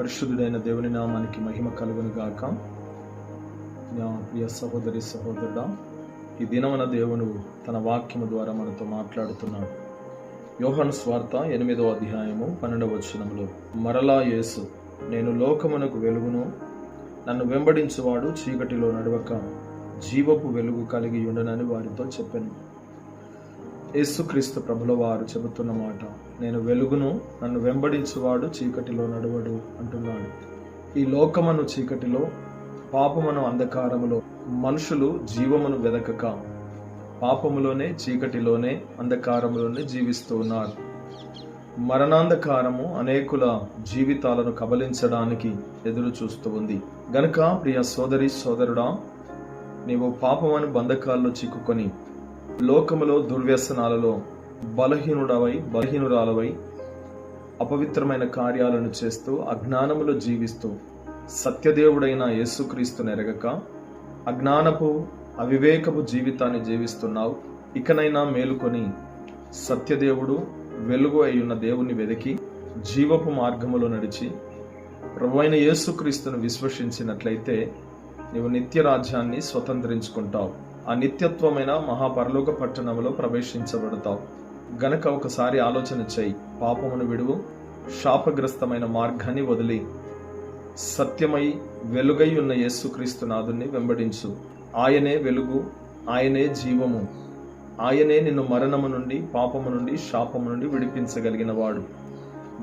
పరిశుద్ధుడైన దేవుని నామానికి మహిమ కలుగును గాక నా ప్రియ సహోదరి సహోదరుడా ఈ దినమున దేవుడు తన వాక్యము ద్వారా మనతో మాట్లాడుతున్నాడు. యోహన్ స్వార్త ఎనిమిదవ అధ్యాయము పన్నెండవ వచనంలో మరలా యేసు నేను లోకమునకు వెలుగును. నన్ను వెంబడించువాడు చీకటిలో నడవక జీవపు వెలుగు కలిగి ఉండనని వారితో చెప్పాను. యేసుక్రీస్తు ప్రభుల వారు చెబుతున్న మాట నేను వెలుగును నన్ను వెంబడించువాడు చీకటిలో నడువడు అంటున్నాడు. ఈ లోకమను చీకటిలో పాపమును అంధకారములో మనుషులు జీవమును వెదకక పాపములోనే చీకటిలోనే అంధకారములోనే జీవిస్తూ ఉన్నారు. మరణాంధకారము అనేకుల జీవితాలను కబలించడానికి ఎదురు చూస్తూ ఉంది. గనుక ప్రియ సోదరి సోదరుడా నీవు పాపమని బంధకాల్లో చిక్కుకొని లోకములో దుర్వ్యసనాలలో బలహీనుడవై బలహీనురాలవై అపవిత్రమైన కార్యాలను చేస్తూ అజ్ఞానములో జీవిస్తూ సత్యదేవుడైన యేసుక్రీస్తు నెరగక అజ్ఞానపు అవివేకపు జీవితాన్ని జీవిస్తున్నావు. ఇకనైనా మేలుకొని సత్యదేవుడు వెలుగు అయి దేవుని వెదికి జీవపు మార్గములో నడిచి ప్రభువైన యేసుక్రీస్తును విశ్వసించినట్లయితే నీవు నిత్య రాజ్యాన్ని స్వతంత్రించుకుంటావు. ఆ నిత్యత్వమైన మహాపరలోక పట్టణంలో ప్రవేశించబడతావు. గనక ఒకసారి ఆలోచన చేయి. పాపమును విడువు. శాపగ్రస్తమైన మార్గాన్ని వదిలి. సత్యమై వెలుగై ఉన్న యేసుక్రీస్తు వెంబడించు. ఆయనే వెలుగు. ఆయనే జీవము. ఆయనే నిన్ను మరణము నుండి పాపము నుండి శాపము నుండి విడిపించగలిగిన వాడు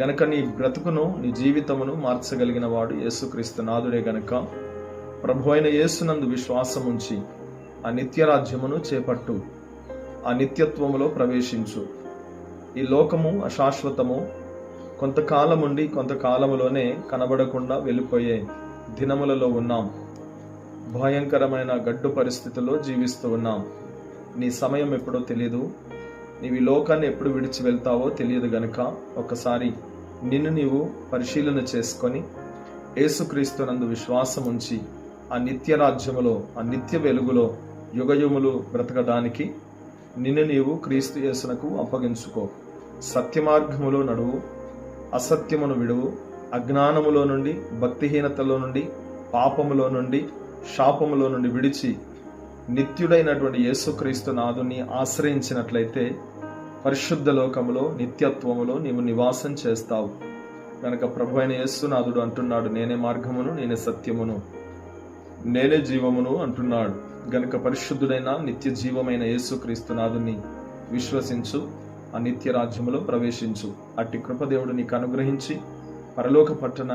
గనక నీ బ్రతుకును నీ జీవితమును మార్చగలిగిన వాడు యేసుక్రీస్తు నాదుడే గనక. ప్రభు అయిన యేసునందు విశ్వాసం ఉంచి ఆ నిత్యరాజ్యమును చేపట్టు ఆ నిత్యత్వములో ప్రవేశించు. ఈ లోకము అశాశ్వతము కొంతకాలముండి కొంతకాలములోనే కనబడకుండా వెళ్ళిపోయే దినములలో ఉన్నాం. భయంకరమైన గడ్డు పరిస్థితుల్లో జీవిస్తూ ఉన్నాం. నీ సమయం ఎప్పుడో తెలియదు నీవి లోకాన్ని ఎప్పుడు విడిచి వెళ్తావో తెలియదు గనుక ఒకసారి నిన్ను నీవు పరిశీలన చేసుకొని యేసుక్రీస్తునందు విశ్వాసం ఉంచి ఆ నిత్య రాజ్యములో ఆ నిత్య వెలుగులో యుగయుములు బ్రతకడానికి నిన్ను నీవు క్రీస్తు యేసునకు అప్పగించుకో. సత్య మార్గములో నడువు అసత్యమును విడువు అజ్ఞానములో నుండి భక్తిహీనతలో నుండి పాపములో నుండి శాపములో నుండి విడిచి నిత్యుడైనటువంటి యేసుక్రీస్తు నాదుని ఆశ్రయించినట్లయితే పరిశుద్ధ లోకములో నిత్యత్వములో నీవు నివాసం చేస్తావు. కనుక ప్రభు అయిన యేసునాథుడు అంటున్నాడు నేనే మార్గమును నేనే సత్యమును. నేనే జీవమును అంటున్నాడు. గనుక పరిశుద్ధుడైన నిత్య జీవమైన యేసుక్రీస్తునాథుని విశ్వసించు ఆ నిత్య రాజ్యములో ప్రవేశించు. అట్టి కృపదేవుడు నీకు అనుగ్రహించి పరలోక పట్టణ